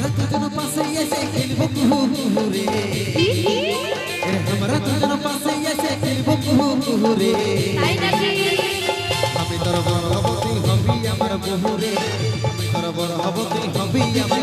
हमरा तुझन पासे ऐसे खेलबो कुहू रे। हमरा तुझन पासे ऐसे खेलबो कुहू रे। তাই নাকি আমি তোর বড় হব তুই হবি আমার বহু রে আমি তোর বড় হব হবি আমার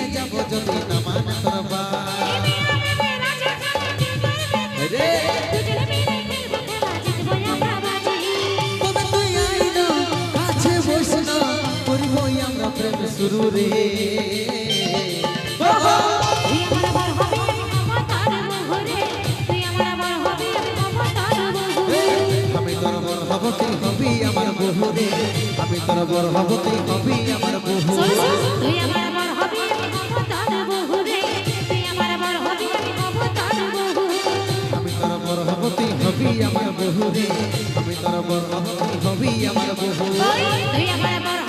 আমরা প্রেম শুরু রে আমি তোর বর হব তুই হবি আমার বহু রে আমি তোর বর হব তুই হবি আমার বহু তুই আমার বর হবি হবি বহু রে আমি তোর বড় হবি আমার বহু আমার